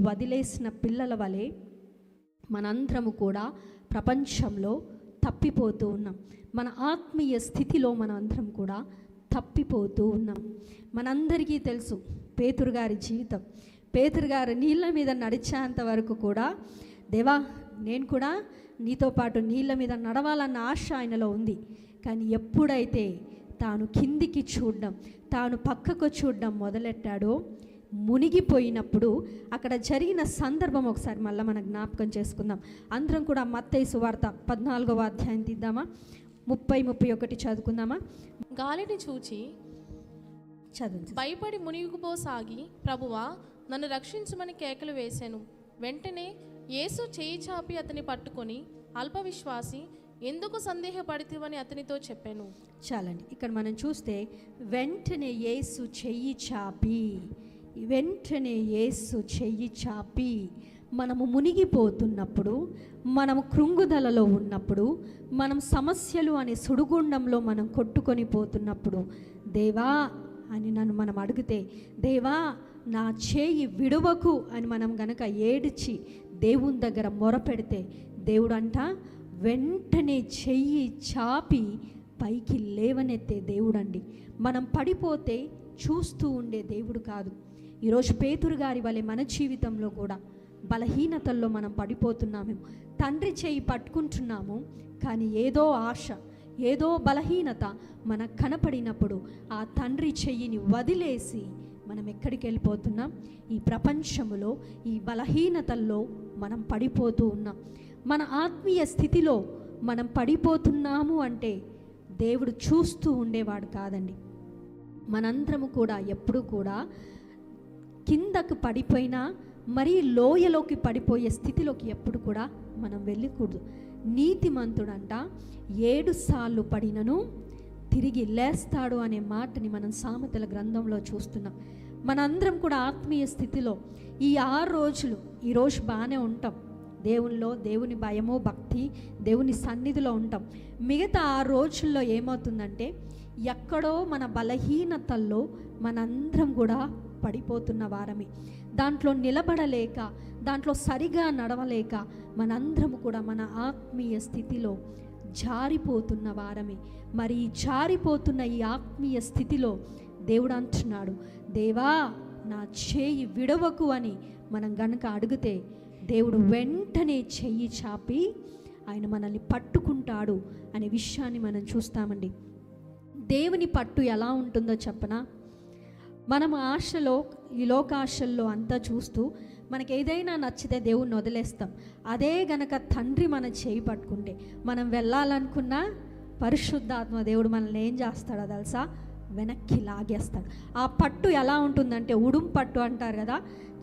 వదిలేసిన పిల్లల వలె మనందరము కూడా ప్రపంచంలో తప్పిపోతూ ఉన్నాం. మన ఆత్మీయ స్థితిలో మన అందరం కూడా తప్పిపోతూ ఉన్నాం. మనందరికీ తెలుసు పేతురు గారి జీవితం. పేతురు గారు నీళ్ళ మీద నడిచేంత వరకు కూడా దేవా నేను కూడా నీతో పాటు నీళ్ళ మీద నడవాలన్న ఆశ ఆయనలో ఉంది. కానీ ఎప్పుడైతే తాను కిందికి చూడడం తాను పక్కకు చూడడం మొదలెట్టాడో మునిగిపోయినప్పుడు అక్కడ జరిగిన సందర్భం ఒకసారి మళ్ళీ మనం జ్ఞాపకం చేసుకుందాం. అందరం కూడా మత్తయి సువార్త పద్నాలుగవ అధ్యాయం తీద్దామా? ముప్పై ముప్పై ఒకటి చదువుకుందామా? గాలిని చూచి చదువు భయపడి మునిగిపోసాగి ప్రభువా నన్ను రక్షించమని కేకలు వేశాను వెంటనే యేసు చేయి చాపి అతని పట్టుకొని అల్పవిశ్వాసి ఎందుకు సందేహపడితివని అతనితో చెప్పాను. చాలండి. ఇక్కడ మనం చూస్తే వెంటనే యేసు చెయ్యి చాపి వెంటనే యేసు చెయ్యి చాపి మనము మునిగిపోతున్నప్పుడు మనము కృంగుదలలో ఉన్నప్పుడు మనం సమస్యలు అనే సుడిగుండంలో మనం కొట్టుకొని పోతున్నప్పుడు దేవా అని నన్ను మనం అడిగితే దేవా నా చేయి విడువకు అని మనం గనక ఏడిచి దేవుని దగ్గర మొరపెడితే దేవుడు అంట వెంటనే చెయ్యి చాపి పైకి లేవనెత్తే దేవుడండి. మనం పడిపోతే చూస్తూ ఉండే దేవుడు కాదు. ఈరోజు పేతురు గారి వలె మన జీవితంలో కూడా బలహీనతల్లో మనం పడిపోతున్నామేమో తండ్రి చేయి పట్టుకుంటున్నాము. కానీ ఏదో ఆశ ఏదో బలహీనత మనకు కనపడినప్పుడు ఆ తండ్రి చెయ్యిని వదిలేసి మనం ఎక్కడికి వెళ్ళిపోతున్నాం? ఈ ప్రపంచములో ఈ బలహీనతల్లో మనం పడిపోతూ ఉన్నాం. మన ఆత్మీయ స్థితిలో మనం పడిపోతున్నాము అంటే దేవుడు చూస్తూ ఉండేవాడు కాదండి. మనందరము కూడా ఎప్పుడు కూడా కిందకు పడిపోయినా మరీ లోయలోకి పడిపోయే స్థితిలోకి ఎప్పుడు కూడా మనం వెళ్ళకూడదు. నీతిమంతుడంట ఏడు సార్లు పడినను తిరిగి లేస్తాడు అనే మాటని మనం సామెతల గ్రంథంలో చూస్తున్నాం. మనందరం కూడా ఆత్మీయ స్థితిలో ఈ ఆరు రోజులు ఈరోజు బాగానే ఉంటాం. దేవునిలో దేవుని భయము భక్తి దేవుని సన్నిధిలో ఉంటాం. మిగతా ఆ రోజుల్లో ఏమవుతుందంటే ఎక్కడో మన బలహీనతల్లో మనందరం కూడా పడిపోతున్న వారమే. దాంట్లో నిలబడలేక దాంట్లో సరిగా నడవలేక మనందరం కూడా మన ఆత్మీయ స్థితిలో జారిపోతున్న వారమే. మరి జారిపోతున్న ఈ ఆత్మీయ స్థితిలో దేవుడు అంటున్నాడు దేవా నా చేయి విడవకు అని మనం గనక అడిగితే దేవుడు వెంటనే చెయ్యి చాపి ఆయన మనల్ని పట్టుకుంటాడు అనే విషయాన్ని మనం చూస్తామండి. దేవుని పట్టు ఎలా ఉంటుందో చెప్పనా? మనం ఆశలో ఈ లోకాశల్లో అంతా చూస్తూ మనకి ఏదైనా నచ్చితే దేవుణ్ణి వదిలేస్తాం. అదే గనక తండ్రి మన చేయి పట్టుకుంటే మనం వెళ్ళాలనుకున్నా పరిశుద్ధాత్మ దేవుడు మనల్ని ఏం చేస్తాడో తెలుసా? వెనక్కి లాగేస్తాడు. ఆ పట్టు ఎలా ఉంటుందంటే ఉడుం పట్టు అంటారు కదా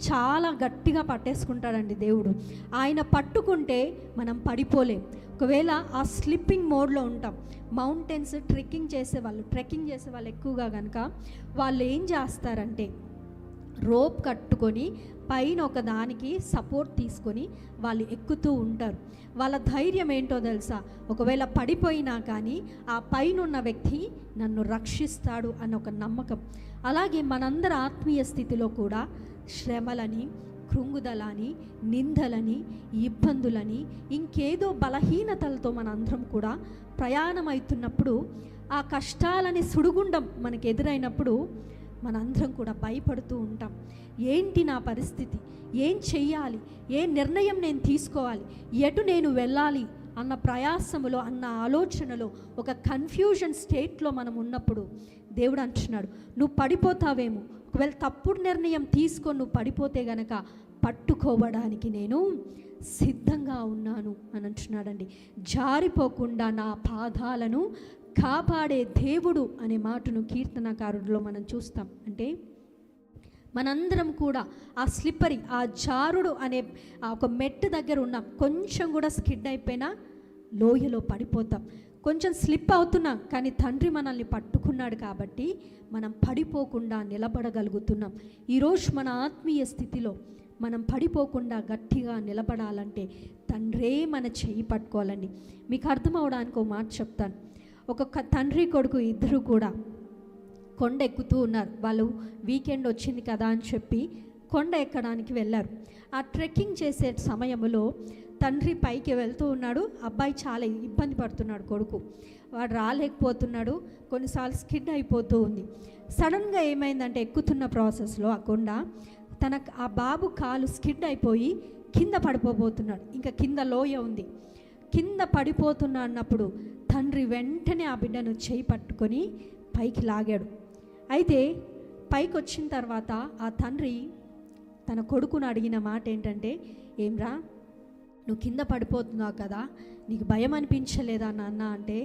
చాలా గట్టిగా పట్టేసుకుంటాడండి దేవుడు. ఆయన పట్టుకుంటే మనం పడిపోలేం. ఒకవేళ ఆ స్లిప్పింగ్ మోడ్లో ఉంటాం మౌంటైన్స్ ట్రెక్కింగ్ చేసే వాళ్ళు ట్రెక్కింగ్ చేసే వాళ్ళు ఎక్కువగా కనుక వాళ్ళు ఏం చేస్తారంటే రోప్ కట్టుకొని పైన ఒక దానికి సపోర్ట్ తీసుకొని వాళ్ళు ఎక్కుతూ ఉంటారు. వాళ్ళ ధైర్యం ఏంటో తెలుసా? ఒకవేళ పడిపోయినా కానీ ఆ పైన ఉన్న వ్యక్తి నన్ను రక్షిస్తాడు అన్న ఒక నమ్మకం. అలాగే మనందరి ఆత్మీయ స్థితిలో కూడా శ్రమలని కృంగుదలని నిందలని ఇబ్బందులని ఇంకేదో బలహీనతలతో మనందరం కూడా ప్రయాణమవుతున్నప్పుడు ఆ కష్టాలని సుడిగుండం మనకు ఎదురైనప్పుడు మనందరం కూడా భయపడుతూ ఉంటాం. ఏంటి నా పరిస్థితి? ఏం చెయ్యాలి? ఏ నిర్ణయం నేను తీసుకోవాలి? ఎటు నేను వెళ్ళాలి? అన్న ప్రయాసములో అన్న ఆలోచనలో ఒక కన్ఫ్యూజన్ స్టేట్లో మనం ఉన్నప్పుడు దేవుడు అంటున్నాడు నువ్వు పడిపోతావేమో? ఒకవేళ తప్పుడు నిర్ణయం తీసుకొని నువ్వు పడిపోతే గనక పట్టుకోవడానికి నేను సిద్ధంగా ఉన్నాను అని అంటున్నాడండి. జారిపోకుండా నా పాదాలను కాపాడే దేవుడు అనే మాటను కీర్తనకారుడిలో మనం చూస్తాం. అంటే మనందరం కూడా ఆ స్లిప్పరీ ఆ జారుడు అనే ఆ ఒక మెట్టు దగ్గర ఉన్నాం. కొంచెం కూడా స్కిడ్ అయిపోయినా లోయలో పడిపోతాం. కొంచెం స్లిప్ అవుతున్నాం కానీ తండ్రి మనల్ని పట్టుకున్నాడు కాబట్టి మనం పడిపోకుండా నిలబడగలుగుతున్నాం. ఈరోజు మన ఆత్మీయ స్థితిలో మనం పడిపోకుండా గట్టిగా నిలబడాలంటే తండ్రే మన చెయ్యి పట్టుకోవాలండి. మీకు అర్థం అవడానికి ఒక మాట చెప్తాను. ఒక్కొక్క తండ్రి కొడుకు ఇద్దరు కూడా కొండ ఎక్కుతూ ఉన్నారు. వాళ్ళు వీకెండ్ వచ్చింది కదా అని చెప్పి కొండ ఎక్కడానికి వెళ్ళారు. ఆ ట్రెక్కింగ్ చేసే సమయంలో తండ్రి పైకి వెళ్తూ ఉన్నాడు. అబ్బాయి చాలా ఇబ్బంది పడుతున్నాడు కొడుకు. వాడు రాలేకపోతున్నాడు. కొన్నిసార్లు స్కిడ్ అయిపోతూ ఉంది. సడన్గా ఏమైందంటే ఎక్కుతున్న ప్రాసెస్లో ఆ కొండ తన ఆ బాబు కాలు స్కిడ్ అయిపోయి కింద పడిపోబోతున్నాడు. ఇంకా కింద లోయ ఉంది. కింద పడిపోతున్నా అన్నప్పుడు తండ్రి వెంటనే ఆ బిడ్డను చేయి పట్టుకొని పైకి లాగాడు. అయితే పైకి వచ్చిన తర్వాత ఆ తండ్రి తన కొడుకును అడిగిన మాట ఏంటంటే ఏమ్రా నువ్వు కింద పడిపోతున్నావు కదా నీకు భయం అనిపించలేదా నాన్న? అంటే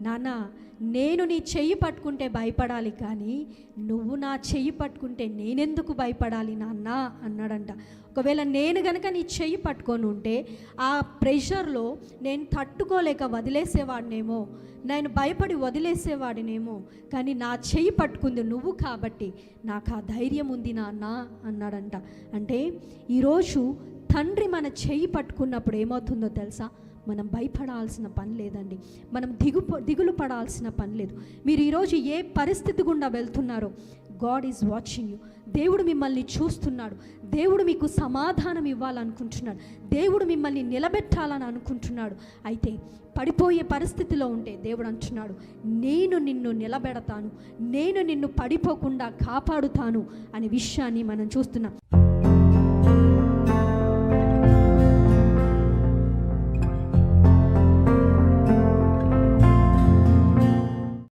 నానా నేను నీ చెయ్యి పట్టుకుంటే భయపడాలి కానీ నువ్వు నా చెయ్యి పట్టుకుంటే నేనెందుకు భయపడాలి నాన్న? అన్నాడంట. ఒకవేళ నేను గనక నీ చెయ్యి పట్టుకొని ఉంటే ఆ ప్రెషర్లో నేను తట్టుకోలేక వదిలేసేవాడినేమో. నేను భయపడి వదిలేసేవాడినేమో. కానీ నా చెయ్యి పట్టుకుంది నువ్వు కాబట్టి నాకు ఆ ధైర్యం ఉంది నాన్న అన్నాడంట. అంటే ఈరోజు తండ్రి మన చెయ్యి పట్టుకున్నప్పుడు ఏమవుతుందో తెలుసా? మనం భయపడాల్సిన పని లేదండి. మనం దిగు దిగులు పడాల్సిన పని లేదు. మీరు ఈరోజు ఏ పరిస్థితి గుండా వెళ్తున్నారో గాడ్ ఈజ్ వాచింగ్ యూ దేవుడు మిమ్మల్ని చూస్తున్నాడు. దేవుడు మీకు సమాధానం ఇవ్వాలనుకుంటున్నాడు. దేవుడు మిమ్మల్ని నిలబెట్టాలని అనుకుంటున్నాడు. అయితే పడిపోయే పరిస్థితిలో ఉంటే దేవుడు అంటున్నాడు నేను నిన్ను నిలబెడతాను. నేను నిన్ను పడిపోకుండా కాపాడుతాను అనే విషయాన్ని మనం చూస్తున్నాం.